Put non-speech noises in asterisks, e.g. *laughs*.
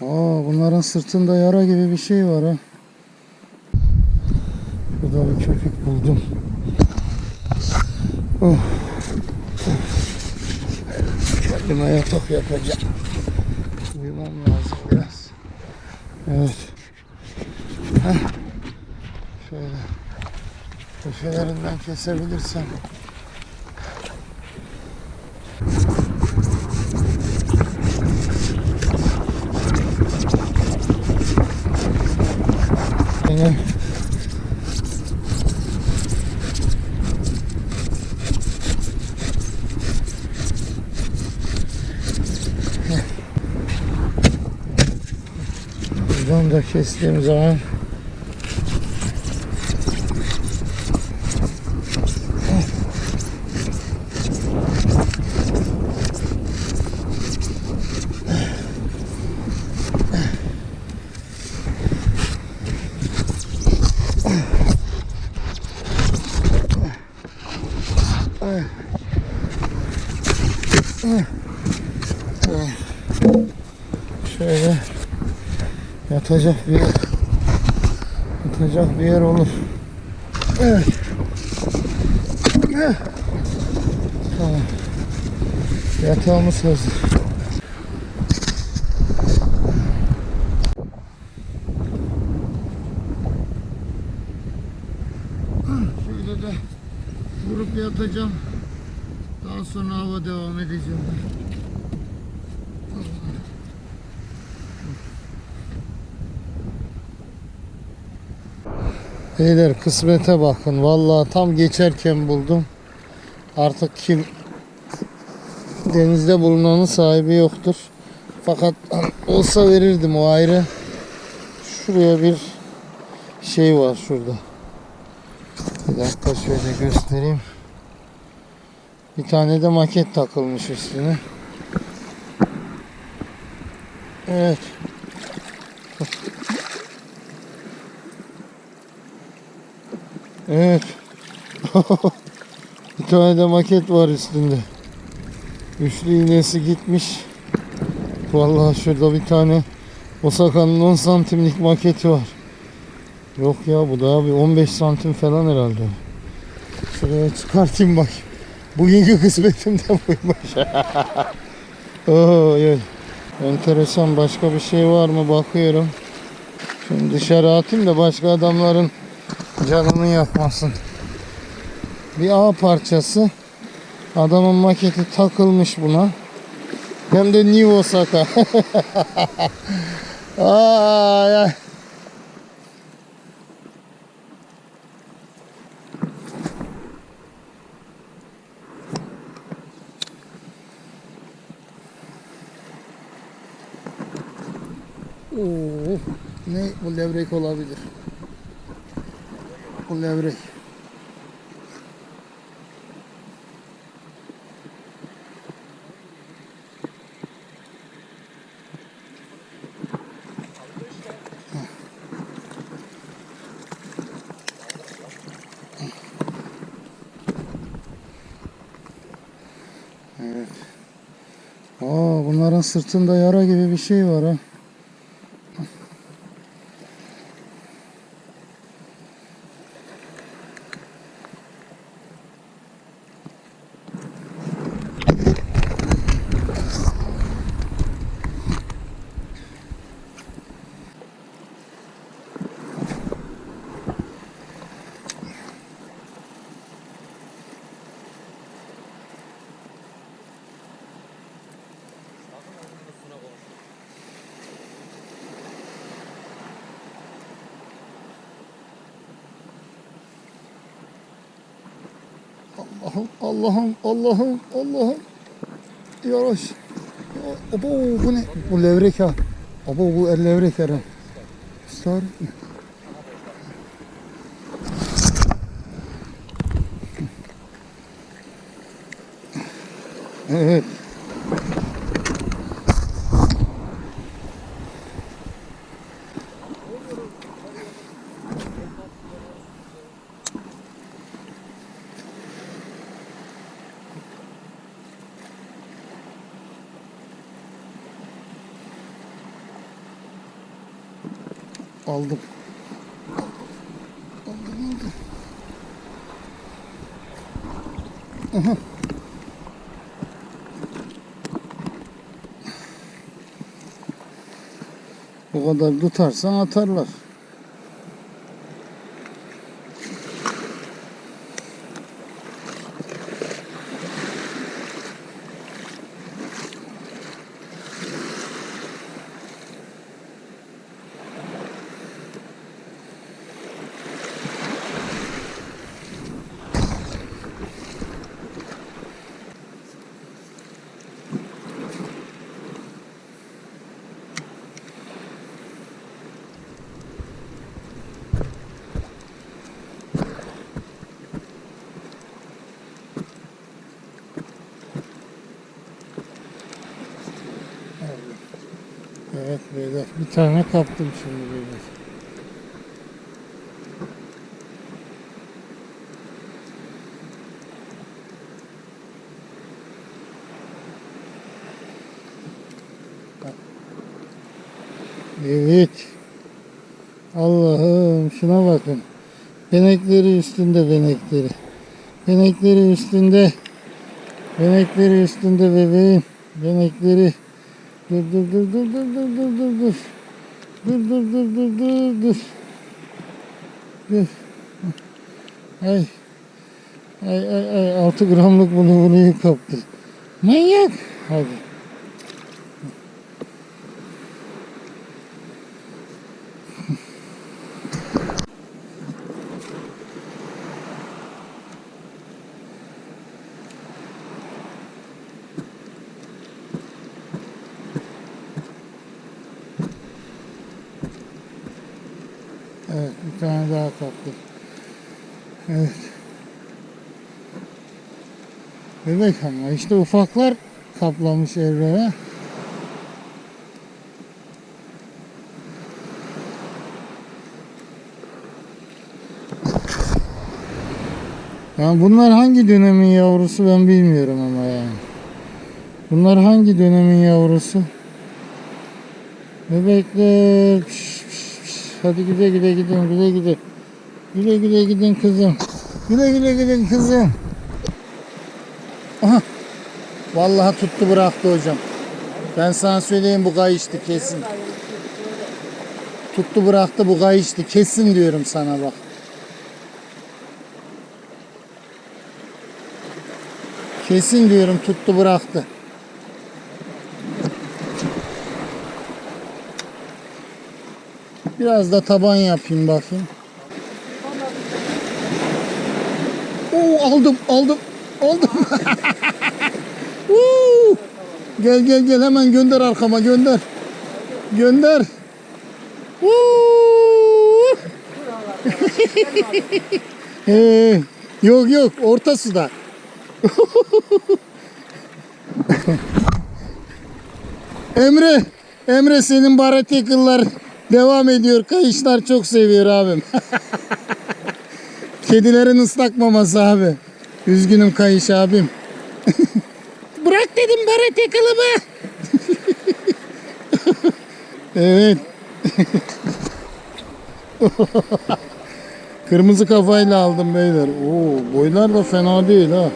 Aa, bunların sırtında yara gibi bir şey var ha. Burada bir köpük buldum. Oh. Kendime yatak yapacağım. Uyumam lazım biraz. Evet. Heh. Şöyle köşelerinden kesebilirsem. fajny. Wygląda się z tym za şöyle yatacak bir yer yatacak bir yer olur. Evet. Tamam. Yatağımız hazır. Şöyle de vurup yatacağım. Daha sonra hava devam edeceğim. Beyler kısmete bakın. Vallahi tam geçerken buldum. Artık kim denizde bulunanın sahibi yoktur. Fakat *clears throat* olsa verirdim o ayrı. Şuraya bir şey var şurada. Bir dakika şöyle göstereyim. Bir tane de maket takılmış üstüne. Evet. Evet. *laughs* bir tane de maket var üstünde. Üçlü iğnesi gitmiş. Vallahi şurada bir tane Osaka'nın 10 santimlik maketi var. Yok ya bu daha bir 15 santim falan herhalde. Şuraya çıkartayım bak. Bugünkü kısmetim de buymuş. Oo, evet. Enteresan başka bir şey var mı bakıyorum. Şimdi dışarı atayım da başka adamların canını yakmasın. Bir ağ parçası. Adamın maketi takılmış buna. Hem de New Osaka. *laughs* ay, ay. Oo, ne bu levrek olabilir. Bu levrek. Evet. Aa, bunların sırtında yara gibi bir şey var ha. Allah'ım, Allah'ım, Allah'ım, Allah'ım. Yavaş. Ya, Abo bu ne? Bu levrek ha. Abo bu el levrek herhalde. Sar. Evet. Aldım. Aldım aldım. Aha. O kadar tutarsan atarlar. Evet beyler bir tane kaptım şimdi beyler. Evet. Allah'ım şuna bakın. Benekleri üstünde benekleri. Benekleri üstünde. Benekleri üstünde bebeğim. Benekleri. Dur dur dur dur dur dur dur dur dur. Dur dur dur dur dur dur. Dur. Ay. Ay ay ay 6 gramlık bunu bunu kaptı. Manyak. Hadi. Evet bir tane daha kaptı. Evet. Bebek ama işte ufaklar kaplamış evreye. Yani bunlar hangi dönemin yavrusu ben bilmiyorum ama yani. Bunlar hangi dönemin yavrusu? Bebekler. Hadi güle güle gidin güle güle. Güle güle gidin kızım. Güle güle gidin kızım. Aha. Vallahi tuttu bıraktı hocam. Ben sana söyleyeyim bu kayıştı kesin. Tuttu bıraktı bu kayıştı kesin diyorum sana bak. Kesin diyorum tuttu bıraktı. Biraz da taban yapayım bakayım. Oo aldım aldım aldım. *laughs* Woo! gel gel gel hemen gönder arkama gönder. Gönder. Woo! *laughs* Ee, yok yok orta suda. *laughs* Emre, Emre senin baratikıllar devam ediyor. Kayışlar çok seviyor abim. *laughs* Kedilerin ıslak maması abi. Üzgünüm kayış abim. *laughs* Bırak dedim baratikılımı. *laughs* evet. Kırmızı kafayla aldım beyler. Oo, boylar da fena değil ha.